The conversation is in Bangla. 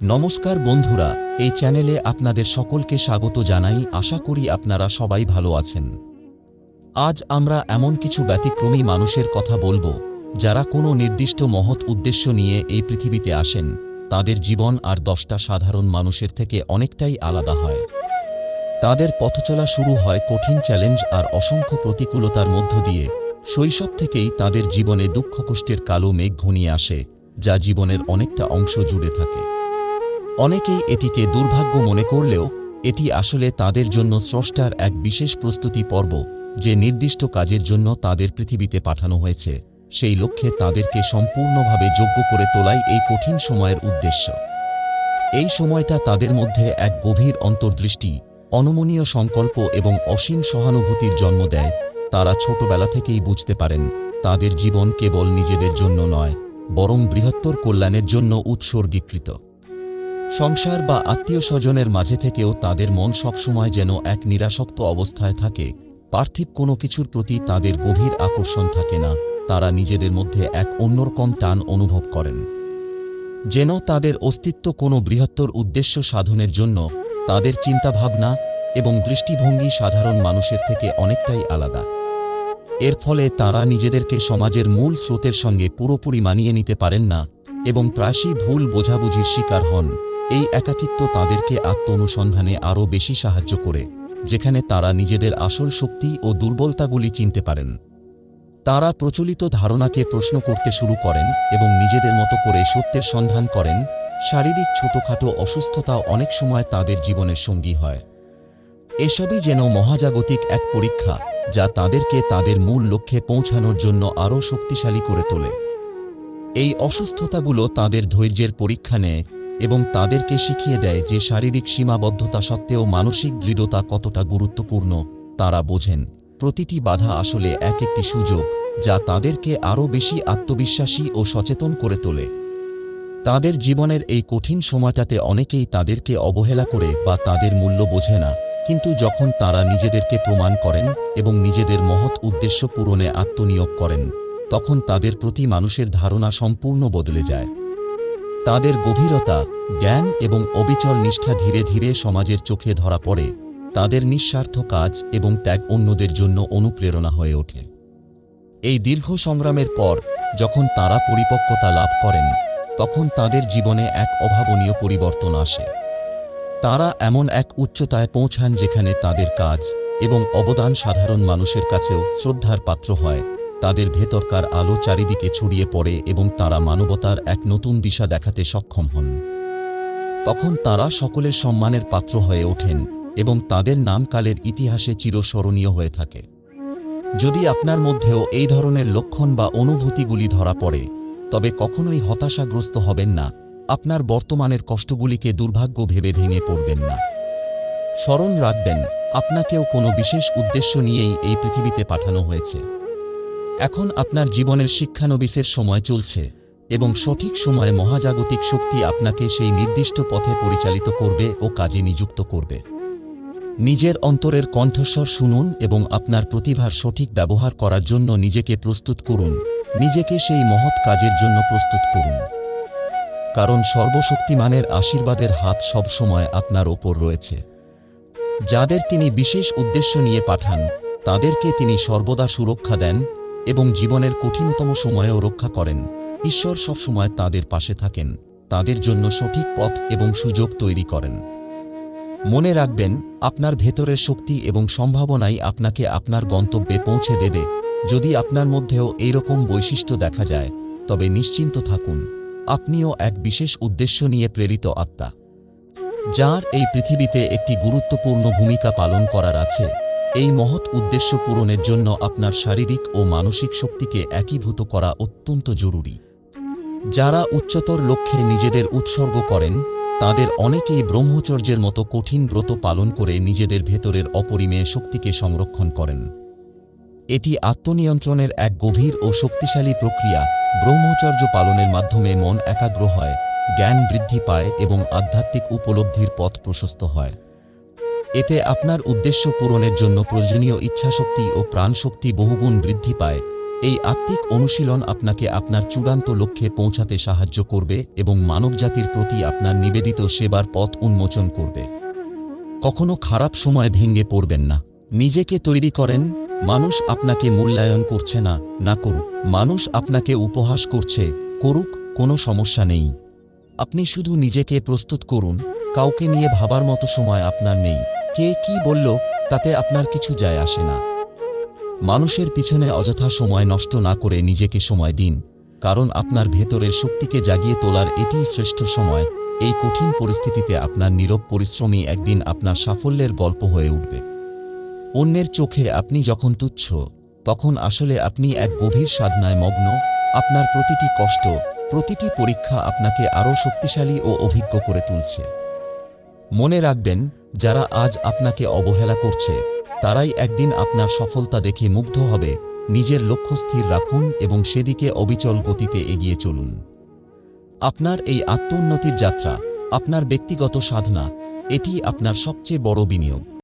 নমস্কার বন্ধুরা, এই চ্যানেলে আপনাদের সকলকে স্বাগত জানাই। আশা করি আপনারা সবাই ভালো আছেন। আজ আমরা এমন কিছু ব্যতিক্রমী মানুষের কথা বলব, যারা কোনো নির্দিষ্ট মহৎ উদ্দেশ্য নিয়ে এই পৃথিবীতে আসেন। তাদের জীবন আর দশটা সাধারণ মানুষের থেকে অনেকটাই আলাদা হয়। তাদের পথচলা শুরু হয় কঠিন চ্যালেঞ্জ আর অসংখ্য প্রতিকূলতার মধ্য দিয়ে। শৈশব থেকেই তাদের জীবনে দুঃখ কষ্টের কালো মেঘ ঘনিয়ে আসে, যা জীবনের অনেকটা অংশ জুড়ে থাকে। অনেকেই এটিকে দুর্ভাগ্য মনে করলেও এটি আসলে তাদের জন্য স্রষ্টার এক বিশেষ প্রস্তুতি পর্ব যে নির্দিষ্ট কাজের জন্য তাদের পৃথিবীতে পাঠানো হয়েছে। সেই লক্ষ্যে তাদেরকে সম্পূর্ণভাবে যোগ্য করে তোলাই এই কঠিন সময়ের উদ্দেশ্য। এই সময়টা তাদের মধ্যে এক গভীর অন্তর্দৃষ্টি, অনমনীয় সংকল্প এবং অসীম সহানুভূতির জন্ম দেয়। তারা ছোটবেলা থেকেই বুঝতে পারেন, তাদের জীবন কেবল নিজেদের জন্য নয়, বরং বৃহত্তর কল্যাণের জন্য উৎসর্গীকৃত। সংসার বা আত্মীয় স্বজনের মাঝে থেকেও তাদের মন সবসময় যেন এক নিরাসক্ত অবস্থায় থাকে। পার্থিব কোনো কিছুর প্রতি তাদের গভীর আকর্ষণ থাকে না। তারা নিজেদের মধ্যে এক অন্যরকম টান অনুভব করেন। যেন তাদের অস্তিত্ব কোনো বৃহত্তর উদ্দেশ্য সাধনের জন্য তাদের চিন্তাভাবনা এবং দৃষ্টিভঙ্গি সাধারণ মানুষের থেকে অনেকটাই আলাদা। এর ফলে তারা নিজেদেরকে সমাজের মূল স্রোতের সঙ্গে পুরোপুরি মানিয়ে নিতে পারেন না এবং প্রায়শই ভুল বোঝাবুঝির শিকার হন। এই একাকিত্ব তাদেরকে আত্ম অনুসন্ধানে আরও বেশি সাহায্য করে, যেখানে তারা নিজেদের আসল শক্তি ও দুর্বলতাগুলি চিনতে পারেন। তারা প্রচলিত ধারণাকে প্রশ্ন করতে শুরু করেন এবং নিজেদের মতো করে সত্যের সন্ধান করেন। শারীরিক ছোটখাটো অসুস্থতা অনেক সময় তাদের জীবনের সঙ্গী হয়। এসবই যেন মহাজাগতিক এক পরীক্ষা, যা তাদেরকে তাদের মূল লক্ষ্যে পৌঁছানোর জন্য আরও শক্তিশালী করে তোলে। এই অসুস্থতাগুলো তাদের ধৈর্যের পরীক্ষা নেয় এবং তাদেরকে শিখিয়ে দেয় যে শারীরিক সীমাবদ্ধতা সত্ত্বেও মানসিক দৃঢ়তা কতটা গুরুত্বপূর্ণ, তারা বোঝেন। প্রতিটি বাধা আসলে এক একটি সুযোগ, যা তাদেরকে আরও বেশি আত্মবিশ্বাসী ও সচেতন করে তোলে। তাদের জীবনের এই কঠিন সময়টাতে অনেকেই তাদেরকে অবহেলা করে বা তাদের মূল্য বোঝে না, কিন্তু যখন তারা নিজেদেরকে প্রমাণ করেন এবং নিজেদের মহৎ উদ্দেশ্য পূরণে আত্মনিয়োগ করেন, তখন তাদের প্রতি মানুষের ধারণা সম্পূর্ণ বদলে যায়। তাদের গভীরতা, জ্ঞান এবং অবিচল নিষ্ঠা ধীরে ধীরে সমাজের চোখে ধরা পড়ে, তাদের নিঃস্বার্থ কাজ এবং ত্যাগ অন্যদের জন্য অনুপ্রেরণা হয়ে ওঠে। এই দীর্ঘ সংগ্রামের পর, যখন তারা পরিপক্কতা লাভ করেন, তখন তাদের জীবনে এক অভাবনীয় পরিবর্তন আসে। তারা এমন এক উচ্চতায় পৌঁছান যেখানে তাদের কাজ এবং অবদান সাধারণ মানুষের কাছেও শ্রদ্ধার পাত্র হয়। তাদের ভেতরকার আলো চারিদিকে ছড়িয়ে পড়ে এবং তারা মানবতার এক নতুন দিশা দেখাতে সক্ষম হন। তখন তারা সকলের সম্মানের পাত্র হয়ে ওঠেন এবং তাদের নাম কালের ইতিহাসে চিরস্মরণীয় হয়ে থাকে। যদি আপনার মধ্যেও এই ধরনের লক্ষণ বা অনুভূতিগুলি ধরা পড়ে, তবে কখনোই হতাশাগ্রস্ত হবেন না। আপনার বর্তমানের কষ্টগুলিকে দুর্ভাগ্য ভেবে ভেঙে পড়বেন না। স্মরণ রাখবেন, আপনাকেও কোনো বিশেষ উদ্দেশ্য নিয়েই এই পৃথিবীতে পাঠানো হয়েছে। এখন আপনার জীবনের শিক্ষানবিসের সময় চলছে, এবং সঠিক সময়ে মহাজাগতিক শক্তি আপনাকে সেই নির্দিষ্ট পথে পরিচালিত করবে ও কাজে নিযুক্ত করবে। নিজের অন্তরের কণ্ঠস্বর শুনুন এবং আপনার প্রতিভার সঠিক ব্যবহার করার জন্য নিজেকে প্রস্তুত করুন, নিজেকে সেই মহৎ কাজের জন্য প্রস্তুত করুন। কারণ সর্বশক্তিমানের আশীর্বাদের হাত সবসময় আপনার ওপর রয়েছে। যাদের তিনি বিশেষ উদ্দেশ্য নিয়ে পাঠান, তাদেরকে তিনি সর্বদা সুরক্ষা দেন এবং জীবনের কঠিনতম সময়েও রক্ষা করেন। ঈশ্বর সবসময় তাদের পাশে থাকেন, তাদের জন্য সঠিক পথ এবং সুযোগ তৈরি করেন। মনে রাখবেন, আপনার ভেতরের শক্তি এবং সম্ভাবনাই আপনাকে আপনার গন্তব্যে পৌঁছে দেবে। যদি আপনার মধ্যেও এইরকম বৈশিষ্ট্য দেখা যায়, তবে নিশ্চিন্ত থাকুন, আপনিও এক বিশেষ উদ্দেশ্য নিয়ে প্রেরিত আত্মা। যার এই পৃথিবীতে একটি গুরুত্বপূর্ণ ভূমিকা পালন করার আছে এই মহৎ উদ্দেশ্য পূরণের জন্য আপনার শারীরিক ও মানসিক শক্তিকে একীভূত করা অত্যন্ত জরুরি। যারা উচ্চতর লক্ষ্যে নিজেদের উৎসর্গ করেন, তাদের অনেকেই ব্রহ্মচর্যের মতো কঠিন ব্রত পালন করে নিজেদের ভেতরের অপরিমেয় শক্তিকে সংরক্ষণ করেন। এটি আত্মনিয়ন্ত্রণের এক গভীর ও শক্তিশালী প্রক্রিয়া। ব্রহ্মচর্য পালনের মাধ্যমে মন একাগ্র হয়, জ্ঞান বৃদ্ধি পায় এবং আধ্যাত্মিক উপলব্ধির পথ প্রশস্ত হয়। এতে আপনার উদ্দেশ্য পূরণের জন্য প্রয়োজনীয় ইচ্ছাশক্তি ও প্রাণশক্তি বহুগুণ বৃদ্ধি পায়। এই আত্মিক অনুশীলন আপনাকে আপনার চূড়ান্ত লক্ষ্যে পৌঁছাতে সাহায্য করবে এবং মানবজাতির প্রতি আপনার নিবেদিত সেবার পথ উন্মোচন করবে। কখনো খারাপ সময় ভেঙে পড়বেন না। নিজেকে তৈরি করেন, মানুষ আপনাকে মূল্যায়ন করছে না না করুক। মানুষ আপনাকে উপহাস করছে, করুক, কোনো সমস্যা নেই। আপনি শুধু নিজেকে প্রস্তুত করুন, কাউকে নিয়ে ভাবার মতো সময় আপনার নেই। কে কি বলল, তাতে আপনার কিছু যায় আসে না। মানুষের পিছনে অযথা সময় নষ্ট না করে নিজেকে সময় দিন, কারণ আপনার ভেতরের শক্তিকে জাগিয়ে তোলার এটিই শ্রেষ্ঠ সময়। এই কঠিন পরিস্থিতিতে আপনার নীরব পরিশ্রমী একদিন আপনার সাফল্যের গল্প হয়ে উঠবে। অন্যের চোখে আপনি যখন তুচ্ছ, তখন আসলে আপনি এক গভীর সাধনায় মগ্ন, আপনার প্রতিটি কষ্ট, প্রতিটি পরীক্ষা আপনাকে আরও শক্তিশালী ও অভিজ্ঞ করে তুলছে। মনে রাখবেন যারা আজ আপনাকে অবহেলা করছে, তারাই একদিন আপনার সফলতা দেখে মুগ্ধ হবে। নিজের লক্ষ্য স্থির রাখুন এবং সেদিকে অবিচল গতিতে এগিয়ে চলুন। আপনার এই আত্মোন্নতির যাত্রা, আপনার ব্যক্তিগত সাধনা, এটি আপনার সবচেয়ে বড় বিনিয়োগ।